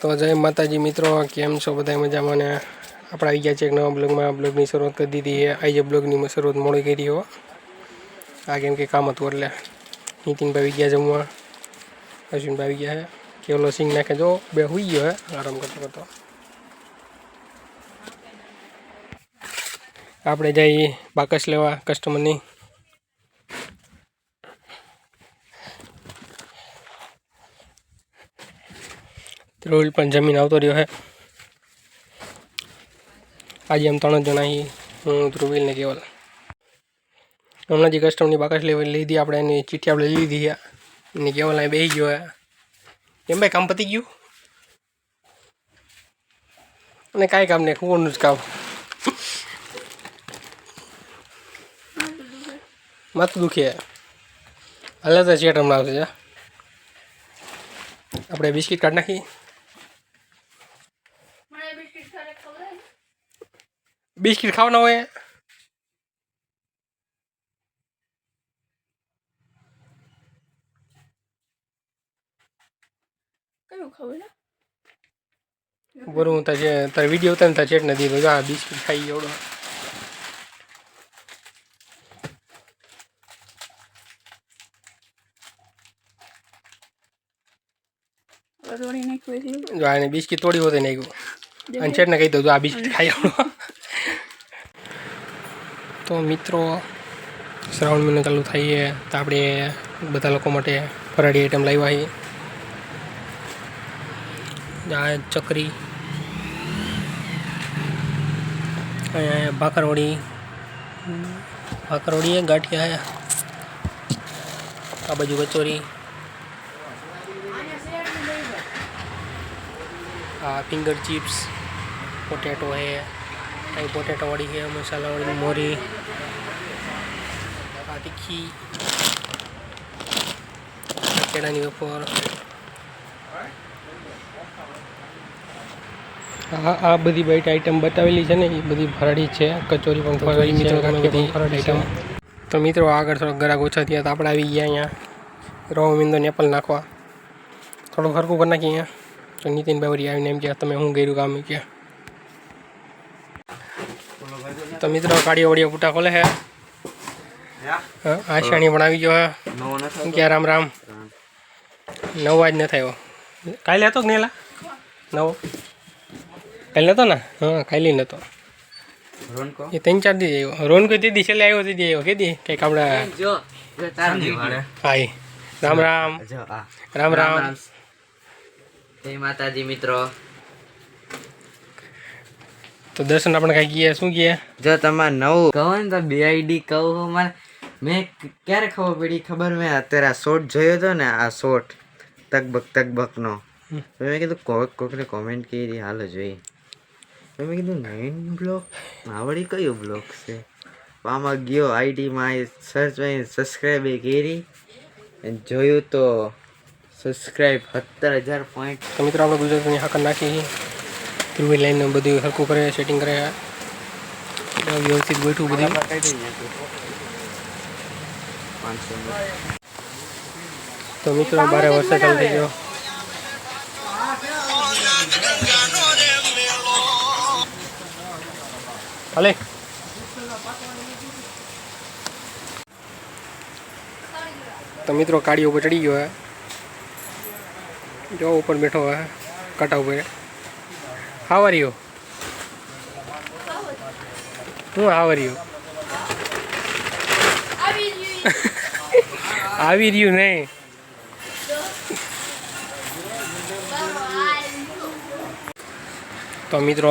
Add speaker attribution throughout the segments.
Speaker 1: તો જય માતાજી મિત્રો, કેમ છો? બધા મજામાં ને આપણે આવી ગયા છે એક નવા બ્લોગમાં. બ્લોગની શરૂઆત કરી દીધી એ આજે બ્લોગની શરૂઆત મોડી કરી હો. આ કેમ કે કામ હતું એટલે. નીતિનભાઈ ગયા જમવા. અશ્વિનભાઈ આવી ગયા છે. કેવલો સિંગ નાખે જો. બે હોઈ ગયો હે. આરામ કરતો કરતો. આપણે જઈએ બાકસ લેવા કસ્ટમરની રોહિલ પણ જમીન આવતો રહ્યો હે. આજે એમ ત્રણ જ જણા હું. ધ્રુવીલ ને કેવલ. હમણાં જે કસ્ટમરની બાકસ લેવા લીધી, આપણે એની ચીઠી આપણે લીધી છે ને કેવલ અહીં બેસી ગયો એમ ભાઈ કામ પતી ગયું? અને કાંઈ કામ નહીં કુવાનું જ કામ. માથું દુખે. હાલે તો ચેટ હમણાં આવશે આપણે બિસ્કિટ કાઢી નાખી. બિસ્કિટ ખાવાના હોય
Speaker 2: કયું
Speaker 1: તારે તારે વીડિયો ઉતાર તારે ચેટ નથી ભાઈ આ બિસ્કિટ ખાઈ એવડો જો આને બિસ્કિટ તોડી હોતે નાખ્યું. અને ચેટને કહી દઉં આ બિસ્કિટ ખાઈ આવડો તો મિત્રો, શ્રાવણ મહિનો ચાલુ થઈએ તો આપણે બધા લોકો માટે ફરાળી આઈટમ લાવ્યા છીએ. ચકરી, અહીંયા ભાખરવડી ભાખરવડી ગાંઠિયા આ બાજુ કચોરી. આ ફિંગર ચિપ્સ, પોટેટો હે અહીં પોટેટો વાળી છે મસાલાવાળી મોરી આ તીખી કેળાની વેફર. આ આ બધી બાઈટ આઈટમ બતાવેલી છે ને એ બધી ફરાળી છે કચોરી પણ ફરાળી મિત્રો બધી આઈટમ તો મિત્રો આગળ થોડોક ગરાક ઓછા થયા તો આપણે આવી ગયા અહીંયા. રવો મિંદો નેપલ નાખવા. થોડું હરકું કરી નાખીએ અહીંયા. તો નીતિનભાઈ વળી આવીને એમ કે તમે હું ગયું કામ? એમ કે તો મિત્રો કાળીઓ વળીઓ પૂટા ખોલે છે હા, આશાણી પણ આવી ગયો હે શું કે રામ રામ નવ આજ ન થયો કાલે હતો કે નહીં એલા નવો કાલે નતો ને હા કાલે નતો
Speaker 3: રોનકો
Speaker 1: એ ત્રણ ચાર દી આવ્યો રોન કોઈ દીદી છેલ્લે આવ્યો દીદી આવ્યો કે દી કંઈક આપણે
Speaker 3: જો જો તાર દીવાડે
Speaker 1: હા એ. રામ રામ
Speaker 3: જો આ
Speaker 1: રામ રામ
Speaker 3: જય માતાજી મિત્રો
Speaker 1: તો દર્શન આપણે કાંઈ ગયા શું ગયા
Speaker 3: જો તમારે નવું કહો ને તો બે આઈડી કહું મારે મેં ક્યારે ખબર પડી? ખબર મેં અત્યારે આ શોર્ટ જોયો હતો ને આ શોર્ટ તકબક
Speaker 1: તકબકનો.
Speaker 3: તો મેં કીધું કોક કોકને કોમેન્ટ કરી હાલો જોઈ તો મેં કીધું નવીન બ્લોગ આવડી કયો બ્લોગ છે? આમાં ગયો આઈડીમાં સર્ચ સબસ્ક્રાઈબ એ કરી. જોયું તો સબસ્ક્રાઈબ સત્તર હજાર પોઈન્ટ
Speaker 1: તો મિત્રો આપણે ગુજરાતની હાકર નાખી. ધ્રુવી લાઈન બધું સરખું કરે સેટિંગ કરે. વ્યવસ્થિત બેઠું બધું. તો મિત્રો, બારે વરસાદ ચાલુ થઈ ગયો. ભલે તો મિત્રો કાળી ઉપર ચડી ગયો હે. જો ઉપર બેઠો હે, કાંટા ઉપર. હાવરિયો હું હાવરિયો આવી રહ્યું નહીં તો મિત્રો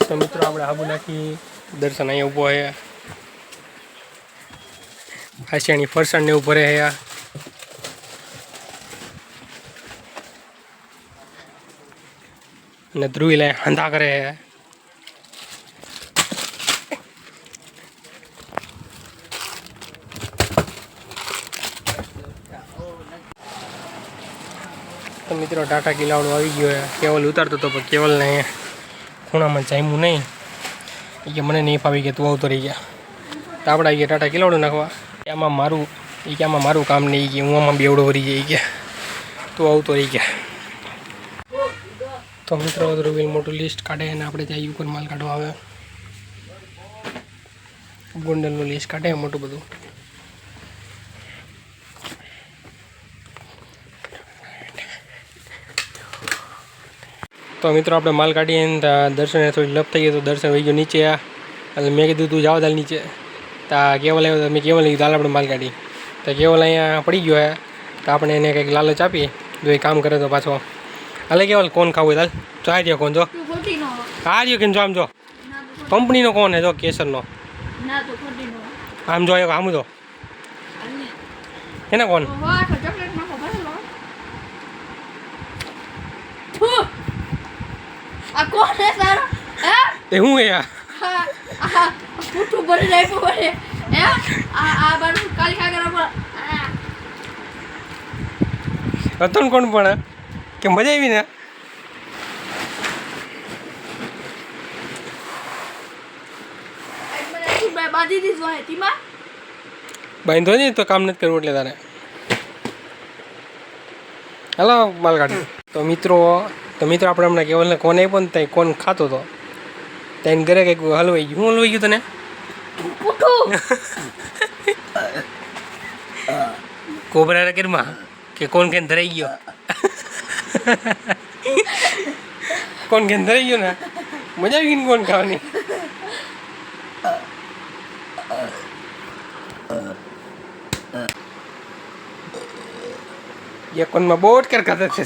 Speaker 1: તો મિત્રો આપણે આબુ નાખી દર્શન અહીંયા ઊભો હે. આશિયાની ફરસાણ ને એવું ભરે છે આ. અને ધ્રુવી લાય હંધા કરે તો મિત્રો, ટાટા કિલાવડો આવી ગયો કેવલ ઉતારતો હતો પણ કેવલને ખૂણામાં જામ્યું નહીં. એ કે મને નહીં ફાવી કે તું આવતો રહી ગયા તો આપણે આવી ગયા ટાટા કિલાવડું નાખવા. એમાં મારું એ કે મારું કામ નહીં કે હું આમાં બેવડો વરી જાય કે. તું આવતો રહી ગયા તો મિત્રો ધ્રુવીલ મોટું લિસ્ટ કાઢે અને આપણે ત્યાં યુકન માલ કાઢવા આવે. ગોંડલનું લિસ્ટ કાઢે, મોટું બધું. તો મિત્રો, આપણે માલ કાઢીએ ને દર્શને થોડી લપ થઈ ગઈ, તો દર્શન વહી ગયો નીચે. આ એટલે મેં કીધું, તું જાવ દાલ નીચે. આ કેવલ આવ્યો મેં કેવલ લીધું હાલ આપણે માલ કાઢી તો કેવલ અહીંયા પડી ગયો તો આપણે એને કંઈક લાલચ આપીએ, જો એ કામ કરે તો પાછો. ખાવું હોય હાલ જો આ રહ્યો કોણ જો? આ રહ્યો કે જો આમ જો? કંપનીનો કોણ હે જો કેસરનો? આમ જો આમ જો. એને કોણ?
Speaker 2: આ હે. સારો હે
Speaker 1: એ હું હે આ?
Speaker 2: હા ભરી નાખ્યું ભરે હે? આ આ બાર કાલી કાગર પર
Speaker 1: રતન કોણ પણ કે મજા આવી ને?
Speaker 2: બાંધી
Speaker 1: નહીં તો કામ નથી કરવું એટલે તારે. હાલો માલ કાઢી તો મિત્રો તો મિત્રો આપણે હમણાં કેવલને કોને પણ ત્યાં કોણ ખાતો હતો ત્યાં ઘરે કંઈક હલવાઈ ગયું. હું હલવાઈ ગયું તને? કોબરા રકેરમાં કે કોણ કેન ધરાઈ ગયો? કોણ કેન ગયું ને? મજા આવી ગઈ ને કોણ ખાવાની? ये બોટ કર ખાતા છે.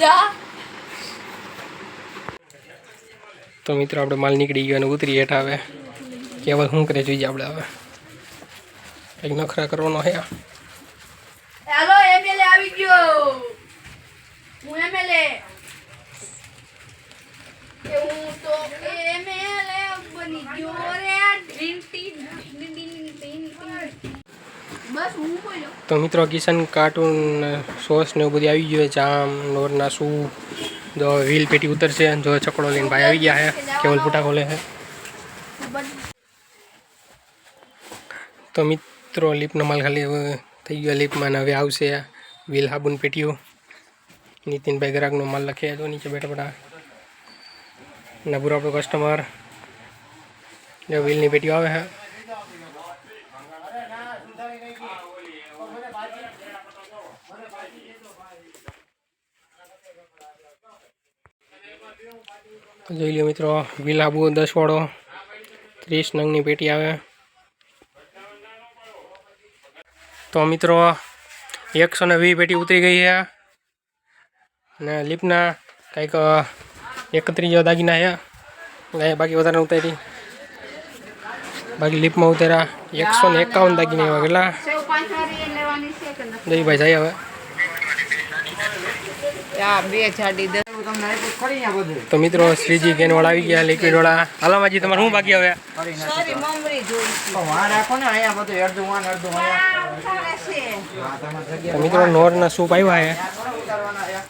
Speaker 2: જા.
Speaker 1: તો મિત્રો આપણે માલ નીકળી ગયો અને ઉતરી હેઠ આવે કેવલ શું કરે જોઈએ આપણે હવે. કંઈક નખરા કરવાનો હે
Speaker 2: હેલો એમએલએ આવી ગયો. હું એમએલએ. કે હું તો હું
Speaker 1: તો મિત્રો કિશન કાર્ટૂન, સોસ ને એવું બધું આવી ગયું જામ, નોરના શું જો વ્હીલ પેટી ઉતરશે જો ચકડો લઈને ભાઈ આવી ગયા છે. કેવલ પુટા ખોલે છે. તો મિત્રો, લીપનો માલ ખાલી થઈ ગયો. લીપમાં હવે આવશે વ્હીલ સાબુન પેટીઓ. નીતિનભાઈ ગ્રાહકનો માલ લખે તો નીચે બેઠા બેઠા. નબુર આપણો કસ્ટમર જો વ્હીલની પેટીઓ આવે છે. જોઈ લો મિત્રો, વ્હીલ આબુ દસ વાળો ત્રીસ નંગની પેટી આવે. તો મિત્રો, એકસો ને વીસ પેટી ઉતરી ગઈ છે. ને લીપના કંઈક એકત્રીસ જેવા દાગીના છે. ગાય બાકી વધારે ઉતારી. બાકી લીપમાં ઉતાર્યા એકસો ને એકાવન દાગીના એવા કેટલા?
Speaker 2: વાળી
Speaker 1: જયભાઈ જાય હવે. તો મિત્રો શ્રીજી ગેનવાળા આવી ગયા લિક્વિડવાળા હાલામાજી તમારે શું બાકી હવે?
Speaker 4: ને જગ્યા
Speaker 1: મિત્રો નોરના સૂપ આવ્યા છે
Speaker 4: થોડા ઉતારવાના છે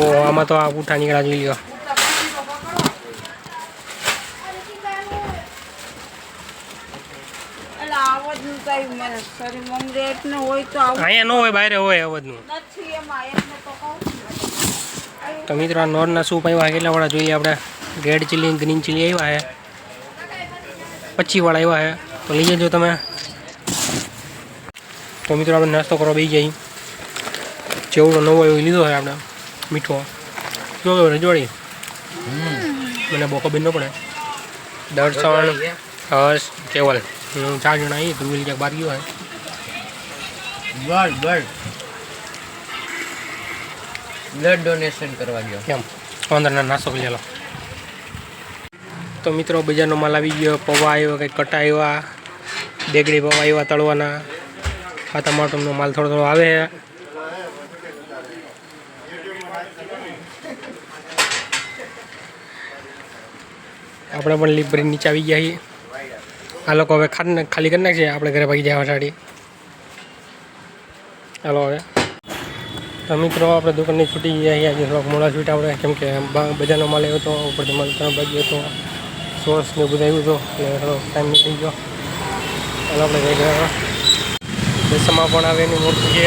Speaker 1: ઓ આમાં તો આ પૂઠા નીકળા જોઈ લ્યો. અહીંયા ન હોય બહાર હોય અવધનું
Speaker 4: તો
Speaker 1: મિત્રો આ નોરના સૂપ આવ્યા કેટલા વાળા જોઈએ આપણે? રેડ ચીલી ગ્રીન ચીલી આવ્યા હે. પચીસ વાળા આવ્યા છે તો લઈ જજો તમે. તો મિત્રો આપણે નાસ્તો કરવા બેસી જઈ જેવડો નવો એવો લીધો હોય આપણે. મીઠો. જો રજવાડી. મને બહુ ખબર ન પડે દર્શન હર્ષ કેવલ. હું ચાર જણા આવી તું ક્યાંક બહાર ગયો હોય.
Speaker 3: બ્લડ બ્લડ બ્લડ ડોનેશન કરવા ગયો.
Speaker 1: કેમ? અંદરના નાસ્તો કરી લો તો મિત્રો બજારનો માલ આવી ગયો. પૌવા આવ્યો કંઈક કટા આવ્યા. દેગડી પૌવા આવ્યા તળવાના. આ ટમાટરનો માલ થોડો થોડો આવે. આપણે પણ ભરીને નીચે આવી ગયા છીએ. આ લોકો હવે ખાલી ખાલી કરી નાખશે, આપણે ઘરે ભાગી જવા સાડી હાલો હવે. તો મિત્રો, આપણે દુકાનની છૂટી ગયા છીએ, આજે થોડાક મોડા છૂટ આપણે કેમ કે બજારનો માલ આવ્યો હતો ઉપરથી માલ ત્રણ વાગ્યો હતો. સોસ ને બધું આવ્યું હતું એટલે થોડો ટાઈમ નીકળી ગયો. એટલે આપણે જઈ ગયા દસમાં પણ આવે એની મૂર્તિ છે.